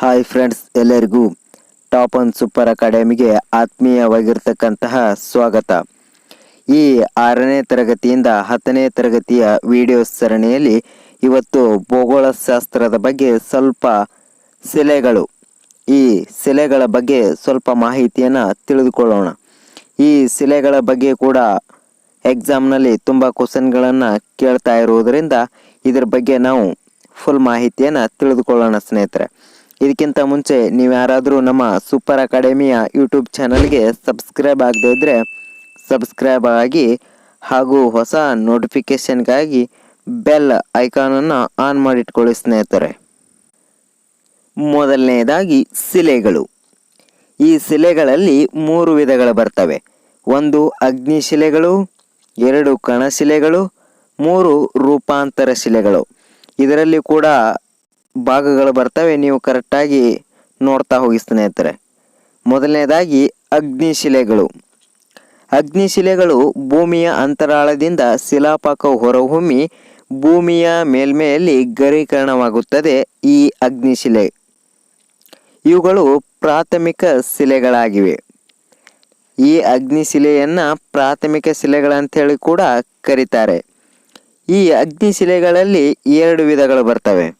Hi friends, ಎಲ್ಲರಿಗೂ top one super ಅಕಾಡೆಮಿಗೆ ಆತ್ಮೀಯವಾಗಿರ್ತಕ್ಕಂತಹ ಸ್ವಾಗತ. ಈ ಆರನೇ ತರಗತಿಯಿಂದ ಹತ್ತನೇ ತರಗತಿಯ ವಿಡಿಯೋ ಸರಣಿಯಲ್ಲಿ ಇವತ್ತು ಭೂಗೋಳಶಾಸ್ತ್ರದ ಬಗ್ಗೆ ಸ್ವಲ್ಪ ಶಿಲೆಗಳು ಈ ಶಿಲೆಗಳ ಬಗ್ಗೆ ಸ್ವಲ್ಪ ಮಾಹಿತಿಯನ್ನು ತಿಳಿದುಕೊಳ್ಳೋಣ. ಈ ಶಿಲೆಗಳ ಬಗ್ಗೆ ಕೂಡ ಎಕ್ಸಾಮ್ನಲ್ಲಿ ತುಂಬ ಕ್ವಶನ್ಗಳನ್ನು ಕೇಳ್ತಾ ಇರುವುದರಿಂದ ಇದರ ಬಗ್ಗೆ ನಾವು ಫುಲ್ ಮಾಹಿತಿಯನ್ನು ತಿಳಿದುಕೊಳ್ಳೋಣ ಸ್ನೇಹಿತರೆ. ಇದಕ್ಕಿಂತ ಮುಂಚೆ ನೀವು ಯಾರಾದರೂ ನಮ್ಮ ಸೂಪರ್ ಅಕಾಡೆಮಿಯ ಯೂಟ್ಯೂಬ್ ಚಾನಲ್ಗೆ ಸಬ್ಸ್ಕ್ರೈಬ್ ಆಗದೇ ಇದ್ದರೆ ಸಬ್ಸ್ಕ್ರೈಬ್ ಆಗಿ ಹಾಗೂ ಹೊಸ ನೋಟಿಫಿಕೇಷನ್ಗಾಗಿ ಬೆಲ್ ಐಕಾನನ್ನು ಆನ್ ಮಾಡಿಟ್ಕೊಳ್ಳಿ ಸ್ನೇಹಿತರೆ. ಮೊದಲನೆಯದಾಗಿ ಶಿಲೆಗಳು. ಈ ಶಿಲೆಗಳಲ್ಲಿ ಮೂರು ವಿಧಗಳು ಬರ್ತವೆ. ಒಂದು ಅಗ್ನಿ ಶಿಲೆಗಳು, ಎರಡು ಕಣಶಿಲೆಗಳು ಮೂರು ರೂಪಾಂತರ ಶಿಲೆಗಳು. ಇದರಲ್ಲಿ ಕೂಡ ಭಾಗಗಳು ಬರ್ತವೆ, ನೀವು ಕರೆಕ್ಟಾಗಿ ನೋಡ್ತಾ ಹೋಗಿ ಸ್ನೇಹಿತರೆ. ಮೊದಲನೇದಾಗಿ ಅಗ್ನಿಶಿಲೆಗಳು. ಅಗ್ನಿಶಿಲೆಗಳು ಭೂಮಿಯ ಅಂತರಾಳದಿಂದ ಶಿಲಾಪಾಕ ಹೊರಹೊಮ್ಮಿ ಭೂಮಿಯ ಮೇಲ್ಮೆಯಲ್ಲಿ ಗರೀಕರಣವಾಗುತ್ತದೆ ಈ ಅಗ್ನಿಶಿಲೆ. ಇವುಗಳು ಪ್ರಾಥಮಿಕ ಶಿಲೆಗಳಾಗಿವೆ. ಈ ಅಗ್ನಿಶಿಲೆಯನ್ನು ಪ್ರಾಥಮಿಕ ಶಿಲೆಗಳಂತೇಳಿ ಕೂಡ ಕರೀತಾರೆ. ಈ ಅಗ್ನಿಶಿಲೆಗಳಲ್ಲಿ ಎರಡು ವಿಧಗಳು ಬರ್ತವೆ.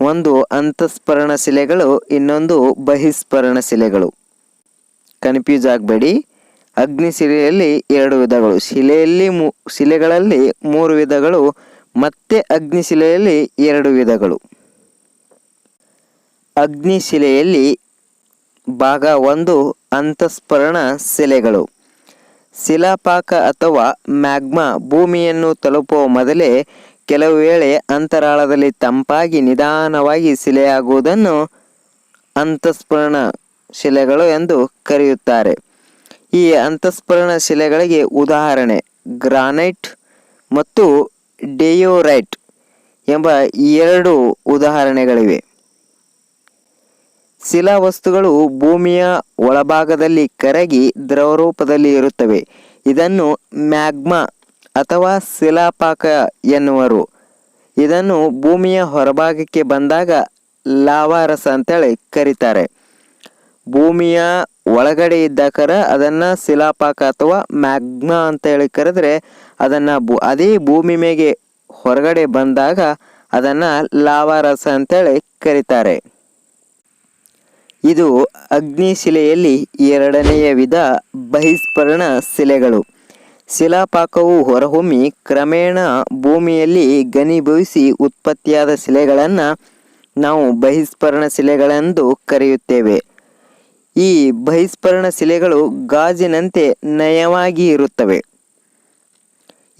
ಒಂದು ಅಂತಸ್ಪರಣ ಶಿಲೆಗಳು, ಇನ್ನೊಂದು ಬಹಿಸ್ಫರಣ ಶಿಲೆಗಳು. ಕನ್ಫ್ಯೂಸ್ ಆಗಬೇಡಿ. ಅಗ್ನಿಶಿಲೆಯಲ್ಲಿ ಎರಡು ವಿಧಗಳು. ಶಿಲೆಯಲ್ಲಿ ಮೂ, ಶಿಲೆಗಳಲ್ಲಿ ಮೂರು ವಿಧಗಳು, ಮತ್ತೆ ಅಗ್ನಿಶಿಲೆಯಲ್ಲಿ ಎರಡು ವಿಧಗಳು. ಅಗ್ನಿಶಿಲೆಯಲ್ಲಿ ಭಾಗ ಒಂದು ಅಂತಸ್ಪರಣ ಶಿಲೆಗಳು. ಶಿಲಾಪಾಕ ಅಥವಾ ಮ್ಯಾಗ್ಮಾ ಭೂಮಿಯನ್ನು ತಲುಪುವ ಮೊದಲೇ ಕೆಲವು ವೇಳೆ ಅಂತರಾಳದಲ್ಲಿ ತಂಪಾಗಿ ನಿಧಾನವಾಗಿ ಶಿಲೆಯಾಗುವುದನ್ನು ಅಂತಸ್ಫುರಣ ಶಿಲೆಗಳು ಎಂದು ಕರೆಯುತ್ತಾರೆ. ಈ ಅಂತಸ್ಫುರಣ ಶಿಲೆಗಳಿಗೆ ಉದಾಹರಣೆ, ಗ್ರಾನೈಟ್ ಮತ್ತು ಡೆಯೋರೈಟ್ ಎಂಬ ಎರಡು ಉದಾಹರಣೆಗಳಿವೆ. ಶಿಲಾ ವಸ್ತುಗಳು ಭೂಮಿಯ ಒಳಭಾಗದಲ್ಲಿ ಕರಗಿ ದ್ರವರೂಪದಲ್ಲಿ ಇರುತ್ತವೆ. ಇದನ್ನು ಮ್ಯಾಗ್ಮಾ ಅಥವಾ ಶಿಲಾಪಾಕ ಎನ್ನುವರು. ಇದನ್ನು ಭೂಮಿಯ ಹೊರಭಾಗಕ್ಕೆ ಬಂದಾಗ ಲಾವಾರಸ ಅಂತೇಳಿ ಕರೀತಾರೆ. ಭೂಮಿಯ ಒಳಗಡೆ ಇದ್ದಾಕರ ಅದನ್ನ ಶಿಲಾಪಾಕ ಅಥವಾ ಮ್ಯಾಗ್ಮಾ ಅಂತ ಹೇಳಿ ಕರೆದ್ರೆ ಅದನ್ನ ಭೂ, ಅದೇ ಭೂಮಿ ಮೇಗೆ ಹೊರಗಡೆ ಬಂದಾಗ ಅದನ್ನ ಲಾವಾರಸ ಅಂತೇಳಿ ಕರೀತಾರೆ. ಇದು ಅಗ್ನಿಶಿಲೆಯಲ್ಲಿ ಎರಡನೆಯ ವಿಧ ಬಹಿಸ್ಫರಣ ಶಿಲೆಗಳು. ಶಿಲಾಪಾಕವು ಹೊರಹೊಮ್ಮಿ ಕ್ರಮೇಣ ಭೂಮಿಯಲ್ಲಿ ಘನೀಭವಿಸಿ ಉತ್ಪತ್ತಿಯಾದ ಶಿಲೆಗಳನ್ನು ನಾವು ಬಹಿಸ್ಫರಣ ಶಿಲೆಗಳೆಂದು ಕರೆಯುತ್ತೇವೆ. ಈ ಬಹಿಸ್ಫರಣ ಶಿಲೆಗಳು ಗಾಜಿನಂತೆ ನಯವಾಗಿ ಇರುತ್ತವೆ.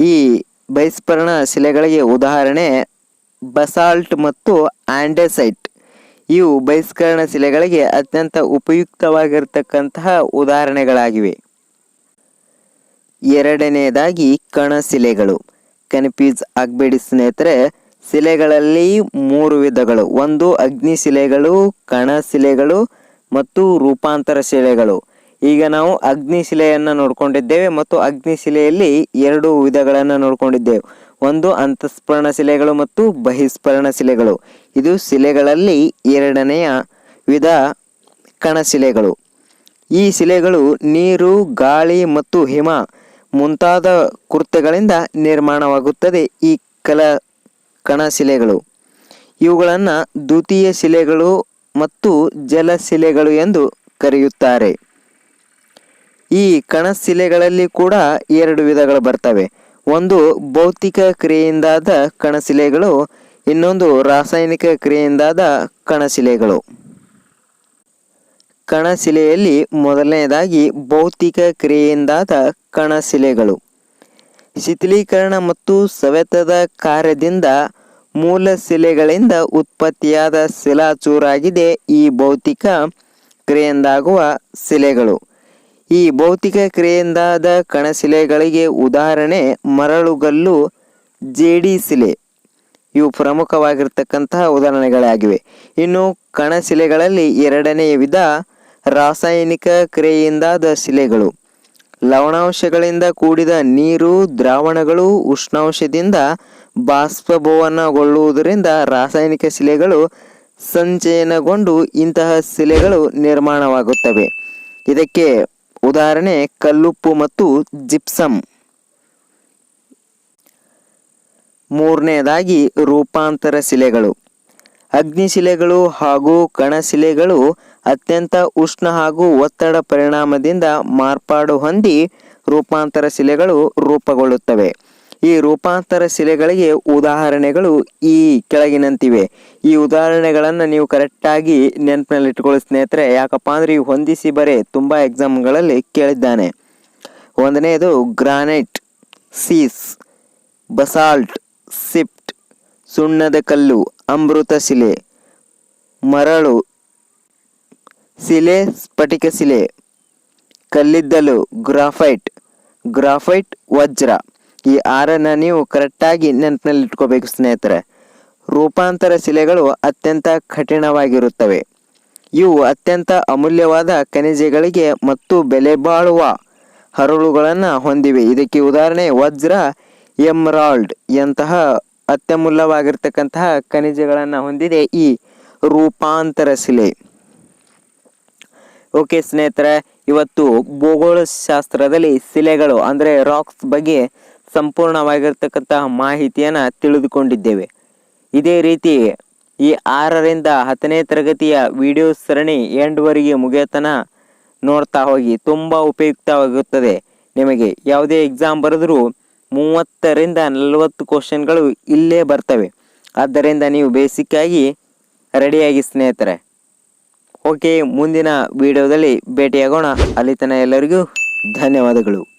ಈ ಬಹಿಸ್ಫರಣ ಶಿಲೆಗಳಿಗೆ ಉದಾಹರಣೆ ಬಸಾಲ್ಟ್ ಮತ್ತು ಆಂಡೆಸೈಟ್. ಇವು ಬಹಿಷ್ಕರಣ ಶಿಲೆಗಳಿಗೆ ಅತ್ಯಂತ ಉಪಯುಕ್ತವಾಗಿರ್ತಕ್ಕಂತಹ ಉದಾಹರಣೆಗಳಾಗಿವೆ. ಎರಡನೆಯದಾಗಿ ಕಣಶಿಲೆಗಳು ಕನ್ಫ್ಯೂಸ್ ಆಗಬೇಡಿ ಸ್ನೇಹಿತರೆ, ಶಿಲೆಗಳಲ್ಲಿ ಮೂರು ವಿಧಗಳು. ಒಂದು ಅಗ್ನಿಶಿಲೆಗಳು ಕಣಶಿಲೆಗಳು ಮತ್ತು ರೂಪಾಂತರ ಶಿಲೆಗಳು. ಈಗ ನಾವು ಅಗ್ನಿಶಿಲೆಯನ್ನು ನೋಡ್ಕೊಂಡಿದ್ದೇವೆ ಮತ್ತು ಅಗ್ನಿಶಿಲೆಯಲ್ಲಿ ಎರಡು ವಿಧಗಳನ್ನು ನೋಡ್ಕೊಂಡಿದ್ದೇವೆ. ಒಂದು ಅಂತಸ್ಫರಣ ಶಿಲೆಗಳು ಮತ್ತು ಬಹಿಸ್ಫರಣ ಶಿಲೆಗಳು. ಇದು ಶಿಲೆಗಳಲ್ಲಿ ಎರಡನೆಯ ವಿಧ ಕಣಶಿಲೆಗಳು ಈ ಶಿಲೆಗಳು ನೀರು, ಗಾಳಿ ಮತ್ತು ಹಿಮ ಮುಂತಾದ ಕೃತ್ಯಗಳಿಂದ ನಿರ್ಮಾಣವಾಗುತ್ತದೆ ಈ ಕಲ ಕಣಶಿಲೆಗಳು ಇವುಗಳನ್ನು ದ್ವಿತೀಯ ಶಿಲೆಗಳು ಮತ್ತು ಜಲಶಿಲೆಗಳು ಎಂದು ಕರೆಯುತ್ತಾರೆ. ಈ ಕಣಶಿಲೆಗಳಲ್ಲಿ ಕೂಡ ಎರಡು ವಿಧಗಳು ಬರ್ತವೆ. ಒಂದು ಭೌತಿಕ ಕ್ರಿಯೆಯಿಂದಾದ ಕಣಶಿಲೆಗಳು ಇನ್ನೊಂದು ರಾಸಾಯನಿಕ ಕ್ರಿಯೆಯಿಂದಾದ ಕಣಶಿಲೆಗಳು ಕಣಶಿಲೆಯಲ್ಲಿ ಮೊದಲನೆಯದಾಗಿ ಭೌತಿಕ ಕ್ರಿಯೆಯಿಂದಾದ ಕಣಶಿಲೆಗಳು. ಶಿಥಿಲೀಕರಣ ಮತ್ತು ಸವೆತದ ಕಾರ್ಯದಿಂದ ಮೂಲ ಶಿಲೆಗಳಿಂದ ಉತ್ಪತ್ತಿಯಾದ ಶಿಲಾಚೂರಾಗಿದೆ ಈ ಭೌತಿಕ ಕ್ರಿಯೆಯಿಂದಾಗುವ ಶಿಲೆಗಳು. ಈ ಭೌತಿಕ ಕ್ರಿಯೆಯಿಂದಾದ ಕಣಶಿಲೆಗಳಿಗೆ ಉದಾಹರಣೆ ಮರಳುಗಲ್ಲು ಜೇಡಿ ಶಿಲೆ. ಇವು ಪ್ರಮುಖವಾಗಿರ್ತಕ್ಕಂತಹ ಉದಾಹರಣೆಗಳಾಗಿವೆ. ಇನ್ನು ಕಣಶಿಲೆಗಳಲ್ಲಿ ಎರಡನೆಯ ವಿಧ ರಾಸಾಯನಿಕ ಕ್ರಿಯೆಯಿಂದಾದ ಶಿಲೆಗಳು. ಲವಣಾಂಶಗಳಿಂದ ಕೂಡಿದ ನೀರು, ದ್ರಾವಣಗಳು, ಉಷ್ಣಾಂಶದಿಂದ ಬಾಷ್ಪಭವನಗೊಳ್ಳುವುದರಿಂದ ರಾಸಾಯನಿಕ ಶಿಲೆಗಳು ಸಂಚಯನಗೊಂಡು ಇಂತಹ ಶಿಲೆಗಳು ನಿರ್ಮಾಣವಾಗುತ್ತವೆ. ಇದಕ್ಕೆ ಉದಾಹರಣೆ ಕಲ್ಲುಪ್ಪು ಮತ್ತು ಜಿಪ್ಸಮ್ ಮೂರನೇದಾಗಿ ರೂಪಾಂತರ ಶಿಲೆಗಳು. ಅಗ್ನಿಶಿಲೆಗಳು ಹಾಗೂ ಕಣಶಿಲೆಗಳು ಅತ್ಯಂತ ಉಷ್ಣ ಹಾಗೂ ಒತ್ತಡ ಪರಿಣಾಮದಿಂದ ಮಾರ್ಪಾಡು ಹೊಂದಿ ರೂಪಾಂತರ ಶಿಲೆಗಳು ರೂಪುಗೊಳ್ಳುತ್ತವೆ. ಈ ರೂಪಾಂತರ ಶಿಲೆಗಳಿಗೆ ಉದಾಹರಣೆಗಳು ಈ ಕೆಳಗಿನಂತಿವೆ. ಈ ಉದಾಹರಣೆಗಳನ್ನು ನೀವು ಕರೆಕ್ಟಾಗಿ ನೆನಪಿನಲ್ಲಿ ಇಟ್ಕೊಳ್ಳಿ ಸ್ನೇಹಿತರೆ. ಯಾಕಪ್ಪ ಅಂದರೆ ಇವು ಹೊಂದಿಸಿ ಬರೆ ತುಂಬ ಎಕ್ಸಾಮ್ಗಳಲ್ಲಿ ಕೇಳಿದ್ದಾನೆ. ಒಂದನೆಯದು ಗ್ರಾನೈಟ್, ಸೀಸ್, ಬಸಾಲ್ಟ್, ಸಿಪ್ಟ್, ಸುಣ್ಣದ ಕಲ್ಲು, ಅಮೃತ ಶಿಲೆ, ಮರಳು ಶಿಲೆ, ಸ್ಫಟಿಕ ಶಿಲೆ, ಕಲ್ಲಿದ್ದಲು, ಗ್ರಾಫೈಟ್ ಗ್ರಾಫೈಟ್, ವಜ್ರ. ಈ ಆರನ್ನು ನೀವು ಕರೆಕ್ಟಾಗಿ ನೆನಪಿನಲ್ಲಿ ಇಟ್ಕೋಬೇಕು ಸ್ನೇಹಿತರೆ. ರೂಪಾಂತರ ಶಿಲೆಗಳು ಅತ್ಯಂತ ಕಠಿಣವಾಗಿರುತ್ತವೆ. ಇವು ಅತ್ಯಂತ ಅಮೂಲ್ಯವಾದ ಖನಿಜಗಳಿಗೆ ಮತ್ತು ಬೆಲೆ ಬಾಳುವ ಹರಳುಗಳನ್ನು ಹೊಂದಿವೆ. ಇದಕ್ಕೆ ಉದಾಹರಣೆ ವಜ್ರ, ಎಮ್ರಾಲ್ಡ್ ಎಂತಹ ಅತ್ಯಮೂಲ್ಯವಾಗಿರ್ತಕ್ಕಂತಹ ಖನಿಜಗಳನ್ನು ಹೊಂದಿದೆ ಈ ರೂಪಾಂತರ ಶಿಲೆ. ಓಕೆ ಸ್ನೇಹಿತರೆ, ಇವತ್ತು ಭೂಗೋಳಶಾಸ್ತ್ರದಲ್ಲಿ ಶಿಲೆಗಳು ಅಂದರೆ ರಾಕ್ಸ್ ಬಗ್ಗೆ ಸಂಪೂರ್ಣವಾಗಿರ್ತಕ್ಕಂತಹ ಮಾಹಿತಿಯನ್ನು ತಿಳಿದುಕೊಂಡಿದ್ದೇವೆ. ಇದೇ ರೀತಿ ಈ ಆರರಿಂದ ಹತ್ತನೇ ತರಗತಿಯ ವಿಡಿಯೋ ಸರಣಿ ಎಂಡ್ವರೆಗೆ ಮುಗಿಯತನ ನೋಡ್ತಾ ಹೋಗಿ ತುಂಬ ಉಪಯುಕ್ತವಾಗುತ್ತದೆ. ನಿಮಗೆ ಯಾವುದೇ ಎಕ್ಸಾಮ್ ಬರೆದರೂ ಮೂವತ್ತರಿಂದ ನಲವತ್ತು ಕ್ವಶನ್ಗಳು ಇಲ್ಲೇ ಬರ್ತವೆ. ಆದ್ದರಿಂದ ನೀವು ಬೇಸಿಕ್ಕಾಗಿ ರೆಡಿಯಾಗಿ ಸ್ನೇಹಿತರೆ. ಓಕೆ ಮುಂದಿನ ವಿಡಿಯೋದಲ್ಲಿ ಭೇಟಿಯಾಗೋಣ. ಅಲ್ಲಿ ತನಕ ಎಲ್ಲರಿಗೂ ಧನ್ಯವಾದಗಳು.